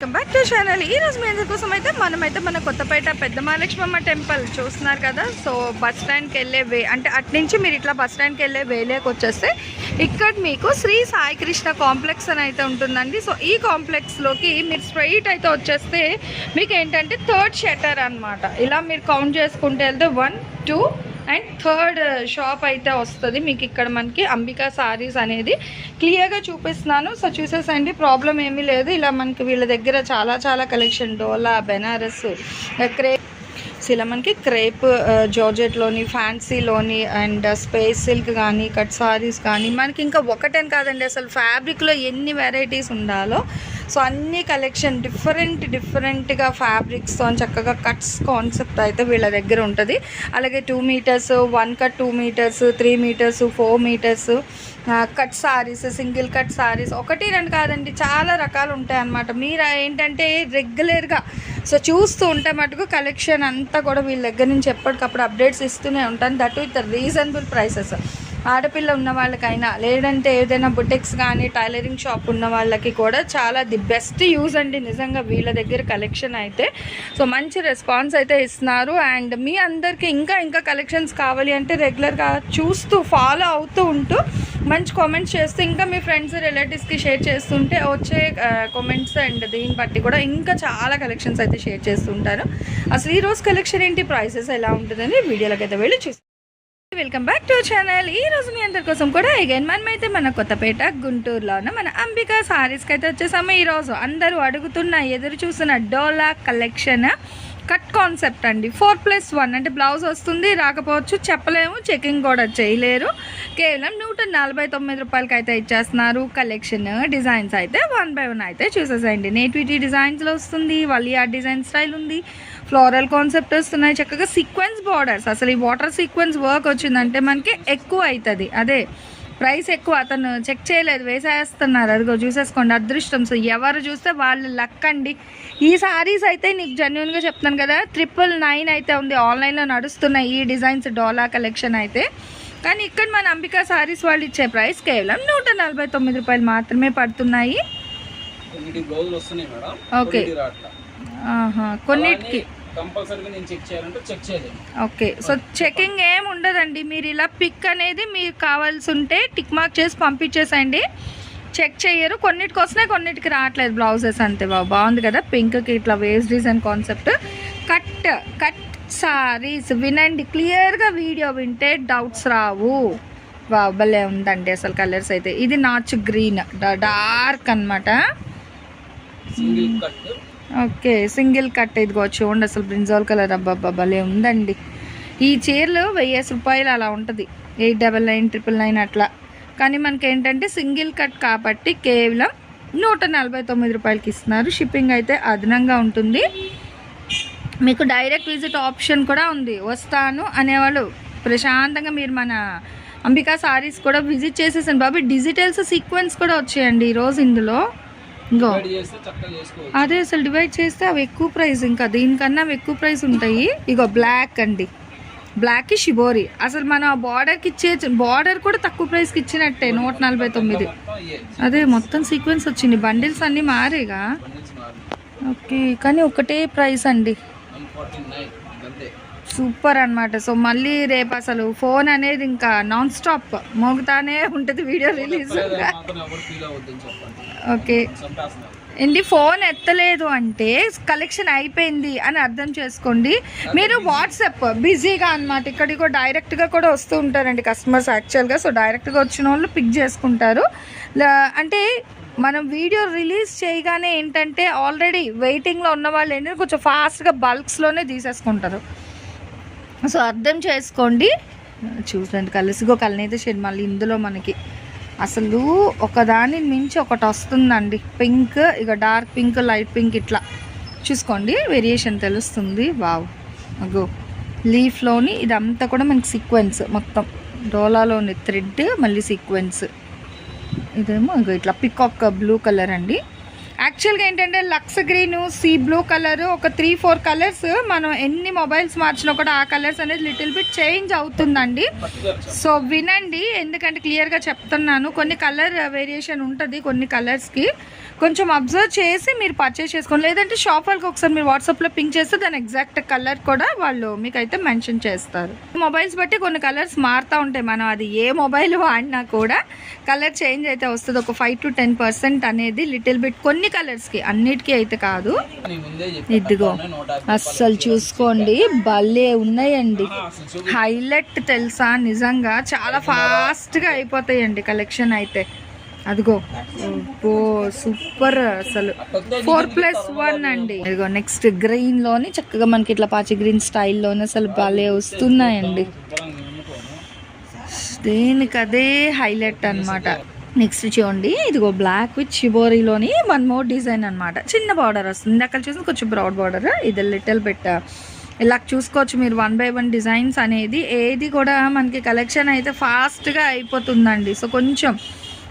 Welcome back to channel ఈ రోజు మీ కోసం అయితే మనమైతే మన కొత్తపేట పెద్ద మహాలక్ష్మమ్మ టెంపుల్ చూస్తున్నారు కదా. సో బస్ స్టాండ్కి వెళ్ళే వే అంటే అటు నుంచి మీరు ఇట్లా బస్ స్టాండ్కి వెళ్ళే వేలేకి వచ్చేస్తే ఇక్కడ మీకు శ్రీ సాయి కృష్ణ కాంప్లెక్స్ అని అయితే ఉంటుందండి. సో ఈ కాంప్లెక్స్లోకి మీరు స్ట్రైట్ అయితే వచ్చేస్తే మీకు ఏంటంటే థర్డ్ షటర్ అన్నమాట. ఇలా మీరు కౌంట్ చేసుకుంటే వెళ్తే one two and third uh, shop అయితే వస్తుంది. మీకు ఇక్కడ మనకి అంబికా సారీస్ అనేది క్లియర్గా చూపిస్తున్నాను. సో చూసేసండి. ప్రాబ్లం ఏమీ లేదు. ఇలా మనకి వీళ్ళ దగ్గర చాలా చాలా కలెక్షన్. డోలా బెనారస్ క్రే ఇలా మనకి క్రేప్ uh, జార్జెట్లోని ఫ్యాన్సీలోని అండ్ uh, స్పేస్ సిల్క్ కానీ కట్ సారీస్ కానీ మనకి ఇంకా ఒకటేం కాదండి. అసలు ఫ్యాబ్రిక్లో ఎన్ని వెరైటీస్ ఉండాలో సో అన్ని కలెక్షన్ డిఫరెంట్ డిఫరెంట్గా ఫ్యాబ్రిక్స్తో చక్కగా కట్స్ కాన్సెప్ట్ అయితే వీళ్ళ దగ్గర ఉంటుంది. అలాగే two metres one cut two metres three metres four metres cut saris single cut saris ఒకటి రెండు కాదండి చాలా రకాలు ఉంటాయి అన్నమాట మీరు ఏంటంటే రెగ్యులర్గా సో చూస్తూ ఉంటే మటుకు కలెక్షన్ అంతా కూడా వీళ్ళ దగ్గర నుంచి ఎప్పటికప్పుడు అప్డేట్స్ ఇస్తూనే ఉంటాను. దట్ విత్ రీజనబుల్ ప్రైసెస్ ఆడపిల్ల ఉన్న వాళ్ళకైనా లేదంటే ఏదైనా బుటెక్స్ కానీ టైలరింగ్ షాప్ ఉన్న వాళ్ళకి కూడా చాలా ది బెస్ట్ యూజ్ అండి. నిజంగా వీళ్ళ దగ్గర కలెక్షన్ అయితే. సో మంచి రెస్పాన్స్ అయితే ఇస్తున్నారు. అండ్ మీ అందరికీ ఇంకా ఇంకా కలెక్షన్స్ కావాలి అంటే రెగ్యులర్గా చూస్తూ ఫాలో అవుతూ ఉంటూ మంచి కామెంట్స్ చేస్తూ ఇంకా మీ ఫ్రెండ్స్ రిలేటివ్స్కి షేర్ చేస్తుంటే వచ్చే కామెంట్స్ అండ్ దీన్ని బట్టి కూడా ఇంకా చాలా కలెక్షన్స్ అయితే షేర్ చేస్తుంటారు. అసలు ఈరోజు కలెక్షన్ ఏంటి? ప్రైసెస్ ఎలా ఉంటుందని వీడియోలోకి అయితే వెళ్ళి చూస్తాం వెల్కమ్ బ్యాక్ టు ఛానల్ ఈ రోజు మీ అందరి కోసం కూడా అగైన్ మనమైతే మన కొత్తపేట గుంటూరులో ఉన్న మన అంబికా సారీస్కి అయితే వచ్చేసాము. ఈ రోజు అందరూ అడుగుతున్న ఎదురు చూసిన డోలా కలెక్షన్ కట్ కాన్సెప్ట్ అండి. ఫోర్ ప్లస్ వన్ అంటే బ్లౌజ్ వస్తుంది రాకపోవచ్చు చెప్పలేము చెకింగ్ కూడా చేయలేరు. కేవలం నూట నలభై తొమ్మిది రూపాయలకి అయితే ఇచ్చేస్తున్నారు. కలెక్షన్ డిజైన్స్ అయితే వన్ బై వన్ అయితే చూసేసేయండి. నేటివిటీ డిజైన్స్లో వస్తుంది వలియా డిజైన్ స్టైల్ ఉంది ఫ్లోరల్ కాన్సెప్ట్ వస్తున్నాయి. చక్కగా సీక్వెన్స్ బార్డర్స్ అసలు ఈ వాటర్ సీక్వెన్స్ వర్క్ వచ్చిందంటే మనకి ఎక్కువ అవుతుంది. అదే ప్రైస్ ఎక్కువ అతను చెక్ చేయలేదు వేసేస్తున్నారు. అదిగో చూసేసుకోండి అదృష్టం. సో ఎవరు చూస్తే వాళ్ళు లక్ అండి ఈ సారీస్ అయితే నీకు జెన్యున్గా చెప్తాను కదా ట్రిపుల్ నైన్ అయితే ఉంది. ఆన్లైన్లో నడుస్తున్నాయి ఈ డిజైన్స్ డోలా కలెక్షన్ అయితే. కానీ ఇక్కడ మన అంబికా సారీస్ వాళ్ళు ఇచ్చే ప్రైస్ కేవలం నూట నలభై తొమ్మిది రూపాయలు మాత్రమే పడుతున్నాయి. ఓకే. కొన్నిటికి. కంపల్సరీగా నేను చెక్ చేయాలంటే చెక్ చేయలేదు ఓకే. సో చెకింగ్ ఏం ఉండదండి. మీరు ఇలా పిక్ అనేది మీకు కావాల్సి ఉంటే టిక్ మార్క్ చేసి పంపించేసండి చెక్ చేయరు. కొన్నిటికి వస్తున్నాయి కొన్నిటికి రావట్లేదు బ్లౌజెస్ అంతే బాబు. బాగుంది కదా? పింక్కి ఇట్లా waste design concept. Cut cut saris వినండి. క్లియర్గా వీడియో వింటే డౌట్స్ రావు. భలే ఉందండి అసలు కలర్స్ అయితే. ఇది నాచు green. Dark single cut. Okay single cut ఇదిగో చూడండి అసలు బ్రింజాల్ కలర్ అబ్బాబ్బా భలే ఉందండి. ఈ చీరలు వెయ్యేసి రూపాయలు అలా ఉంటుంది. Eight double nine triple nine అట్లా. కానీ మనకి ఏంటంటే సింగిల్ కట్ కాబట్టి కేవలం నూట నలభై తొమ్మిది రూపాయలకి ఇస్తున్నారు. షిప్పింగ్ అయితే అదనంగా ఉంటుంది. మీకు డైరెక్ట్ విజిట్ ఆప్షన్ కూడా ఉంది. వస్తాను అనేవాళ్ళు ప్రశాంతంగా మీరు మన అంబికా సారీస్ కూడా విజిట్ చేసేసాను బాబు డిజిటల్స్ సీక్వెన్స్ కూడా వచ్చాయండి ఈరోజు ఇందులో. ఇంకో. అదే అసలు డివైడ్ చేస్తే అవి ఎక్కువ ప్రైస్ ఇంకా. దీనికన్నా అవి ఎక్కువ ప్రైస్ ఉంటాయి. ఇగో బ్లాక్ అండి. బ్లాక్ షిబోరి అసలు మనం ఆ బార్డర్కి ఇచ్చే బార్డర్ కూడా తక్కువ ప్రైస్కి ఇచ్చినట్టే నూట నలభై తొమ్మిది. అదే మొత్తం సీక్వెన్స్ వచ్చింది. బండిల్స్ అన్నీ మారేగా. ఓకే కానీ ఒకటే ప్రైస్ అండి. 149 అంతే. సూపర్ అన్నమాట. సో మళ్ళీ రేపు అసలు ఫోన్ అనేది ఇంకా నాన్ స్టాప్. మోగుతానే ఉంటుంది వీడియో రిలీజ్. ఓకే. ఏంటి ఫోన్ ఎత్తలేదు అంటే కలెక్షన్ అయిపోయింది అని అర్థం చేసుకోండి. మీరు వాట్సాప్ బిజీగా అనమాట ఇక్కడికి కూడా డైరెక్ట్గా కూడా వస్తూ ఉంటారండి కస్టమర్స్ యాక్చువల్గా. సో డైరెక్ట్గా వచ్చిన వాళ్ళు పిక్ చేసుకుంటారు. అంటే మనం వీడియో రిలీజ్ చేయగానే ఏంటంటే ఆల్రెడీ వెయిటింగ్లో ఉన్న వాళ్ళు ఏంటంటే కొంచెం ఫాస్ట్గా బల్క్స్లోనే తీసేసుకుంటారు. సో అర్థం చేసుకోండి. చూడండి కలిసిగో కలనైతే షేడ్ మళ్ళీ ఇందులో మనకి. అసలు ఒకదాని మించి ఒకటి వస్తుందండి. పింక్ ఇక డార్క్ పింక్ లైట్ పింక్ ఇట్లా. చూసుకోండి వేరియేషన్ తెలుస్తుంది. వావ్. అగో. లీఫ్లోని ఇదంతా కూడా మనకి సీక్వెన్స్ మొత్తం. డోలాలోని థ్రెడ్ మళ్ళీ సీక్వెన్స్. ఇదేమో ఇంకో ఇట్లా పికాక్ బ్లూ కలర్ అండి. యాక్చువల్గా ఏంటంటే Lux green sea blue colour ఒక త్రీ ఫోర్ కలర్స్. మనం ఎన్ని మొబైల్స్ మార్చినా కూడా ఆ కలర్స్ అనేది లిటిల్ బిట్ చేంజ్ అవుతుందండి. సో వినండి. ఎందుకంటే క్లియర్గా చెప్తున్నాను. కొన్ని కలర్ వేరియేషన్ ఉంటుంది కొన్ని కలర్స్కి. కొంచెం అబ్జర్వ్ చేసి మీరు పర్చేస్ చేసుకోండి. లేదంటే షాప్ వాళ్ళకి ఒకసారి మీరు వాట్సాప్లో పింక్ చేస్తే దాని ఎగ్జాక్ట్ కలర్ కూడా వాళ్ళు మీకు అయితే మెన్షన్ చేస్తారు. మొబైల్స్ బట్టి కొన్ని కలర్స్ మారుతూ ఉంటాయి మనం. అది ఏ మొబైల్ వాడినా కూడా కలర్ చేంజ్ అయితే వస్తుంది. ఒక ఫైవ్ టు టెన్ పర్సెంట్ అనేది లిటిల్ బిట్ కొన్ని కలర్స్కి అన్నిటికీ అయితే కాదు. ఇదిగో అస్సలు చూసుకోండి. భలే ఉన్నాయండి. హైలైట్ తెలుసా? నిజంగా చాలా ఫాస్ట్గా అయిపోతాయండి కలెక్షన్ అయితే. అదిగో. ఓ సూపర్ అసలు. ఫోర్ ప్లస్ వన్ అండి. ఇదిగో నెక్స్ట్ గ్రీన్లోని చక్కగా మనకి ఇట్లా పాచి గ్రీన్ స్టైల్లోనే అసలు భలే వస్తున్నాయండి. దేనికి అదే హైలైట్ అన్నమాట. నెక్స్ట్ చూడండి. ఇదిగో బ్లాక్ విత్ షిబోరీలోని వన్ మోర్ డిజైన్ అనమాట చిన్న బార్డర్ వస్తుంది. అక్కడ చూసి కొంచెం బ్రాడ్ బార్డర్ ఇది లిటిల్ బిట్ ఇలా చూసుకోవచ్చు మీరు. వన్ బై వన్ డిజైన్స్ అనేది ఏది కూడా మనకి కలెక్షన్ అయితే ఫాస్ట్గా అయిపోతుందండి. సో కొంచెం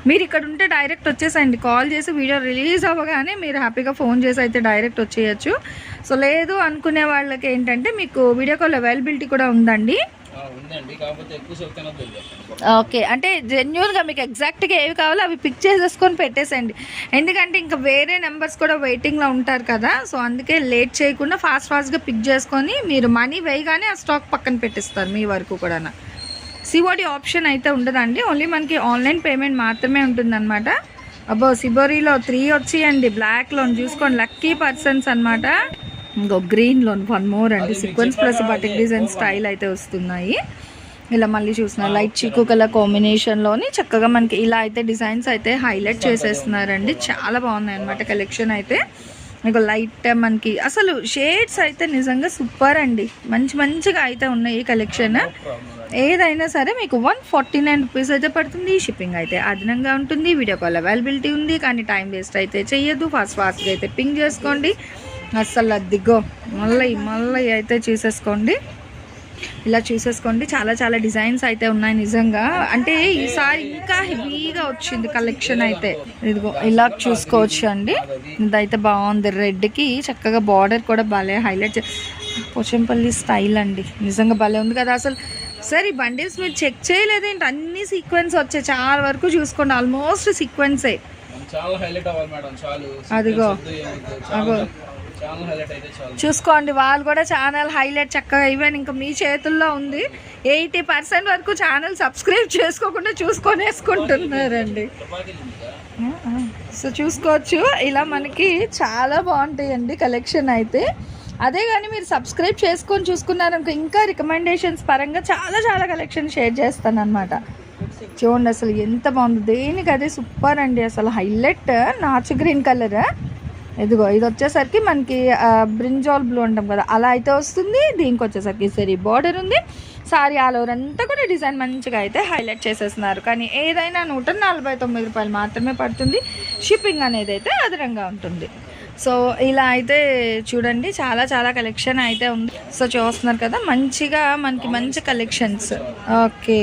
మీరు ఇక్కడ ఉంటే డైరెక్ట్ వచ్చేసండి కాల్ చేసి వీడియో రిలీజ్ అవ్వగానే మీరు హ్యాపీగా ఫోన్ చేసి అయితే డైరెక్ట్ వచ్చేయచ్చు. సో లేదు అనుకునే వాళ్ళకి ఏంటంటే మీకు వీడియో కాల్ అవైలబిలిటీ కూడా ఉందండి. ఓకే. అంటే జెన్యున్గా మీకు ఎగ్జాక్ట్గా ఏవి కావాలో అవి పిక్ చేసేసుకొని పెట్టేసండి ఎందుకంటే ఇంకా వేరే నెంబర్స్ కూడా వెయిటింగ్లో ఉంటారు కదా సో అందుకే లేట్ చేయకుండా ఫాస్ట్ ఫాస్ట్గా పిక్ చేసుకొని మీరు మనీ వేయగానే ఆ స్టాక్ పక్కన పెట్టిస్తారు మీ వరకు కూడా సిఓడి ఆప్షన్ అయితే ఉండదండి. ఓన్లీ మనకి ఆన్లైన్ పేమెంట్ మాత్రమే ఉంటుందన్నమాట. అబ్బో సిబోరీలో త్రీ వచ్చేయండి. బ్లాక్లో చూసుకోండి. లక్కీ పర్సన్స్ అన్నమాట. ఇంకో గ్రీన్లో వన్ మోర్ అండి. Sequence plus batik design style అయితే వస్తున్నాయి. ఇలా మళ్ళీ చూసిన లైట్ చీకు కలర్ కాంబినేషన్లోని చక్కగా మనకి ఇలా అయితే డిజైన్స్ అయితే హైలైట్ చేసేస్తున్నారండి. చాలా బాగున్నాయి అనమాట కలెక్షన్ అయితే. మీకు లైట్ మనకి. అసలు షేడ్స్ అయితే నిజంగా సూపర్ అండి. మంచి మంచిగా అయితే ఉన్నాయి ఈ కలెక్షన్ ఏదైనా సరే మీకు వన్ ఫార్టీ నైన్ రూపీస్ అయితే పడుతుంది. షిప్పింగ్ అయితే అదనంగా ఉంటుంది. వీడియో కాల్ అవైలబిలిటీ ఉంది. కానీ టైం వేస్ట్ అయితే చెయ్యొద్దు. ఫాస్ట్ ఫాస్ట్గా అయితే పింక్ చేసుకోండి. అస్సలు అదిగో మళ్ళీ మళ్ళీ అయితే చూసేసుకోండి. ఇలా చూసేసుకోండి. చాలా చాలా డిజైన్స్ అయితే ఉన్నాయి నిజంగా. అంటే ఈసారి ఇంకా హెవీగా వచ్చింది కలెక్షన్ అయితే. ఇదిగో ఇలా చూసుకోవచ్చు అండి ఇదైతే బాగుంది. రెడ్కి చక్కగా బార్డర్ కూడా భలే హైలైట్ పోచంపల్లి స్టైల్ అండి. నిజంగా భలే ఉంది కదా. అసలు సార్ ఈ బండిల్స్ మీరు చెక్ చేయలేదేంటి? అన్ని సీక్వెన్స్ వచ్చాయి. చాలా వరకు చూసుకోండి. ఆల్మోస్ట్ సీక్వెన్సే. అదిగో. అగో. చూసుకోండి వాళ్ళు కూడా ఛానల్ హైలైట్ చక్కగా ఈవెన్ ఇంకా మీ చేతుల్లో ఉంది. ఎయిటీ పర్సెంట్ వరకు ఛానల్ సబ్స్క్రైబ్ చేసుకోకుండా చూసుకొని వేసుకుంటున్నారండి సో చూసుకోవచ్చు. ఇలా మనకి చాలా బాగుంటాయండి కలెక్షన్ అయితే. అదే కానీ మీరు సబ్స్క్రైబ్ చేసుకొని చూసుకున్నారనుకో ఇంకా రికమెండేషన్స్ పరంగా చాలా చాలా కలెక్షన్ షేర్ చేస్తాను అనమాట చూడండి అసలు ఎంత బాగుంది. దేనికి అదే సూపర్ అండి అసలు హైలైట్. నాచు గ్రీన్ కలర్. ఇదిగో ఇది వచ్చేసరికి మనకి బ్రింజాల్ బ్లూ అంటాం కదా అలా అయితే వస్తుంది. దీనికి వచ్చేసరికి సరి బార్డర్ ఉంది. సారీ ఆల్ ఓవర్ అంతా కూడా డిజైన్ మంచిగా అయితే హైలైట్ చేసేస్తున్నారు. కానీ ఏదైనా నూట నలభై తొమ్మిది రూపాయలు మాత్రమే పడుతుంది. షిప్పింగ్ అనేది అయితే అదనంగా ఉంటుంది. సో ఇలా అయితే చూడండి చాలా చాలా కలెక్షన్ అయితే ఉంది. సో చూస్తున్నారు కదా మంచిగా మనకి మంచి కలెక్షన్స్ ఓకే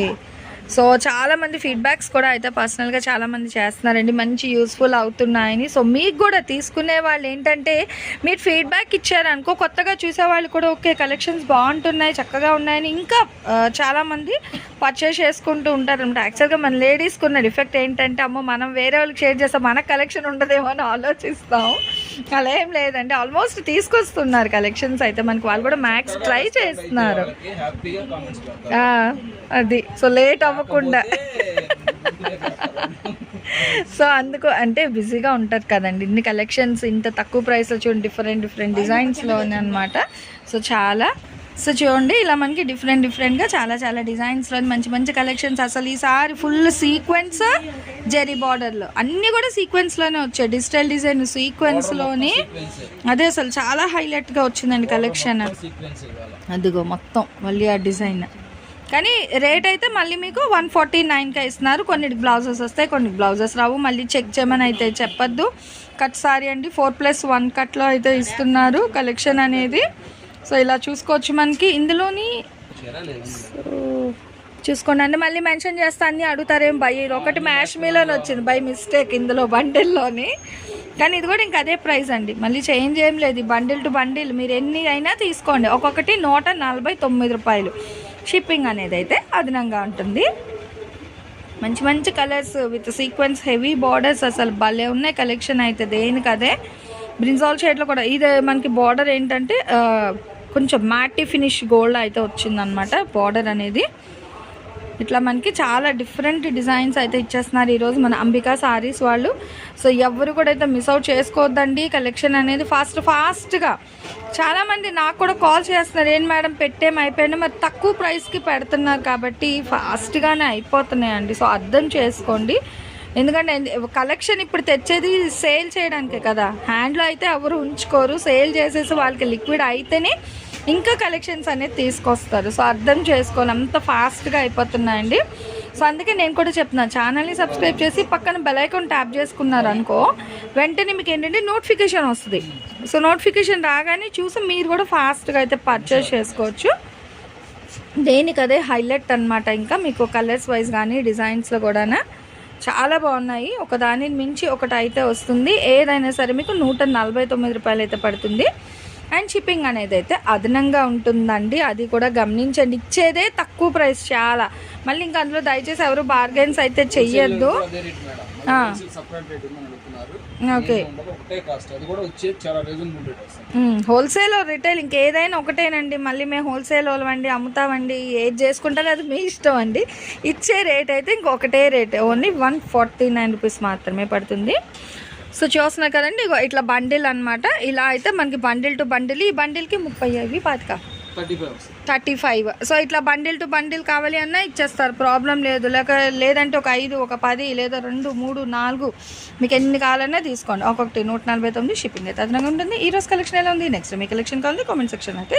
సో చాలా మంది ఫీడ్బ్యాక్స్ కూడా అయితే పర్సనల్గా చాలా మంది చేస్తున్నారండి. మంచి యూస్ఫుల్ అవుతున్నాయని. సో మీకు కూడా తీసుకునే వాళ్ళు ఏంటంటే మీరు ఫీడ్బ్యాక్ ఇచ్చారనుకో కొత్తగా చూసే వాళ్ళు కూడా ఓకే కలెక్షన్స్ బాగుంటున్నాయి చక్కగా ఉన్నాయని ఇంకా ఆ, చాలా మంది పర్చేస్ చేసుకుంటూ ఉంటారు అనమాట యాక్చువల్గా మన లేడీస్కి ఉన్న డిఫెక్ట్ ఏంటంటే అమ్మో మనం వేరే వాళ్ళకి షేర్ చేస్తాం మనకు కలెక్షన్ ఉండదేమో అని ఆలోచిస్తాం. అలా ఏం లేదండి. ఆల్మోస్ట్ తీసుకొస్తున్నారు కలెక్షన్స్ అయితే. మనకి వాళ్ళు కూడా మ్యాక్స్ ట్రై చేస్తున్నారు. అది. సో లేట్ అవ్వకుండా సో అందుకు అంటే బిజీగా ఉంటారు కదండి. ఇన్ని కలెక్షన్స్ ఇంత తక్కువ ప్రైస్లో చూడండి డిఫరెంట్ డిఫరెంట్ డిజైన్స్లోనే అనమాట సో చాలా సో చూడండి ఇలా మనకి డిఫరెంట్ డిఫరెంట్గా చాలా చాలా డిజైన్స్లో మంచి మంచి కలెక్షన్స్. అసలు ఈసారి ఫుల్ సీక్వెన్స్ జెరీ బార్డర్లో. అన్నీ కూడా సీక్వెన్స్లోనే వచ్చాయి. డిజిటల్ డిజైన్ సీక్వెన్స్లోని సీక్వెన్స్ అదే అసలు చాలా హైలైట్గా వచ్చిందండి కలెక్షన్. అదిగో మొత్తం మళ్ళీ ఆ డిజైన్. కానీ రేట్ అయితే మళ్ళీ మీకు వన్ ఫార్టీ నైన్కే ఇస్తున్నారు. కొన్ని బ్లౌజెస్ వస్తాయి కొన్ని బ్లౌజెస్ రావు. మళ్ళీ చెక్ చేయమని అయితే చెప్పొద్దు. కట్ సారీ అండి ఫోర్ ప్లస్ వన్ కట్లో అయితే ఇస్తున్నారు కలెక్షన్ అనేది. సో ఇలా చూసుకోవచ్చు మనకి. ఇందులోని చూసుకోండి అండి. మళ్ళీ మెన్షన్ చేస్తా అన్ని అడుగుతారేం బై. ఇది ఒకటి మ్యాష్ మీలోనే వచ్చింది బై మిస్టేక్ ఇందులో బండిల్లోని. కానీ ఇది కూడా ఇంకా అదే ప్రైస్ అండి. మళ్ళీ చేంజ్ ఏం లేదు. బండిల్ టు బండిల్ మీరు ఎన్ని అయినా తీసుకోండి. ఒక్కొక్కటి నూట నలభై తొమ్మిది రూపాయలు. షిప్పింగ్ అనేది అయితే అదనంగా ఉంటుంది. మంచి మంచి colours with sequence heavy borders అసలు భలే ఉన్నాయి కలెక్షన్ అయితే దేనికదే. అదే బ్రింజాల్ షేడ్లో కూడా ఇది మనకి బార్డర్ ఏంటంటే కొంచెం మ్యాటి ఫినిష్ గోల్డ్ అయితే వచ్చిందనమాట బార్డర్ అనేది. ఇట్లా మనకి చాలా డిఫరెంట్ డిజైన్స్ అయితే ఇచ్చేస్తున్నారు ఈరోజు మన అంబికా సారీస్ వాళ్ళు. సో ఎవరు కూడా అయితే మిస్ అవుట్ చేసుకోవద్దండి. కలెక్షన్ అనేది ఫాస్ట్ ఫాస్ట్గా చాలామంది నాకు కూడా కాల్ చేస్తున్నారు. ఏం మేడం పెట్టేం అయిపోయింది? మరి తక్కువ ప్రైస్కి పెడుతున్నారు కాబట్టి ఫాస్ట్గానే అయిపోతున్నాయండి. సో అర్థం చేసుకోండి. ఎందుకంటే కలెక్షన్ ఇప్పుడు తెచ్చేది సేల్ చేయడానికే కదా. హ్యాండ్లో అయితే ఎవరు ఉంచుకోరు. సేల్ చేసేసి వాళ్ళకి లిక్విడ్ అయితేనే ఇంకా కలెక్షన్స్ అనేది తీసుకొస్తారు. సో అర్థం చేసుకోవాలి అంత ఫాస్ట్గా అయిపోతున్నాయండి. సో అందుకే నేను కూడా చెప్తున్నాను ఛానల్ని సబ్స్క్రైబ్ చేసి పక్కన బెలైకాన్ ట్యాప్ చేసుకున్నారు అనుకో వెంటనే మీకు ఏంటంటే నోటిఫికేషన్ వస్తుంది. సో నోటిఫికేషన్ రాగానే చూసి మీరు కూడా ఫాస్ట్గా అయితే పర్చేస్ చేసుకోవచ్చు. దేనికి అదే హైలైట్ అన్నమాట. ఇంకా మీకు కలర్స్ వైజ్ కానీ డిజైన్స్లో కూడా చాలా బాగున్నాయి. ఒక దానిని మించి ఒకటి అయితే వస్తుంది. ఏదైనా సరే మీకు నూట నలభై తొమ్మిది రూపాయలు అయితే పడుతుంది. అండ్ షిప్పింగ్ అనేది అయితే అదనంగా ఉంటుందండి. అది కూడా గమనించండి. ఇచ్చేదే తక్కువ ప్రైస్ చాలా. మళ్ళీ ఇంకా అందులో దయచేసి ఎవరు బార్గెన్స్ అయితే చెయ్యొద్దు. ఓకే. హోల్సేల్ రిటైల్ ఇంకేదైనా ఒకటేనండి. మళ్ళీ మేము హోల్సేల్ వాళ్ళమండి అమ్ముతామండి ఏది చేసుకుంటారో అది మీ ఇష్టం అండి. ఇచ్చే రేట్ అయితే ఇంకొకటే rate only one forty nine rupees మాత్రమే పడుతుంది. సో చూస్తున్నారు కదండి ఇట్లా బండిల్ అన్నమాట. ఇలా అయితే మనకి బండిల్ టు బండిల్ ఈ బండిల్కి ముప్పై అవి పాతిక. Thirty five. సో ఇట్లా బండిల్ టు బండిల్ కావాలి అన్నా ఇచ్చేస్తారు ప్రాబ్లం లేదు. లేక లేదంటే ఒక ఐదు ఒక పది లేదా రెండు మూడు నాలుగు. మీకు ఎన్ని కావాలన్నా తీసుకోండి. ఒక్కొక్కటి నూట నలభై తొమ్మిది షిప్పింగ్ అయితే అదనంగా ఉంటుంది. ఈ రోజు కలెక్షన్ ఎలా ఉంది? నెక్స్ట్ మీ కలెక్షన్ కావాలి కామెంట్ సెక్షన్ అయితే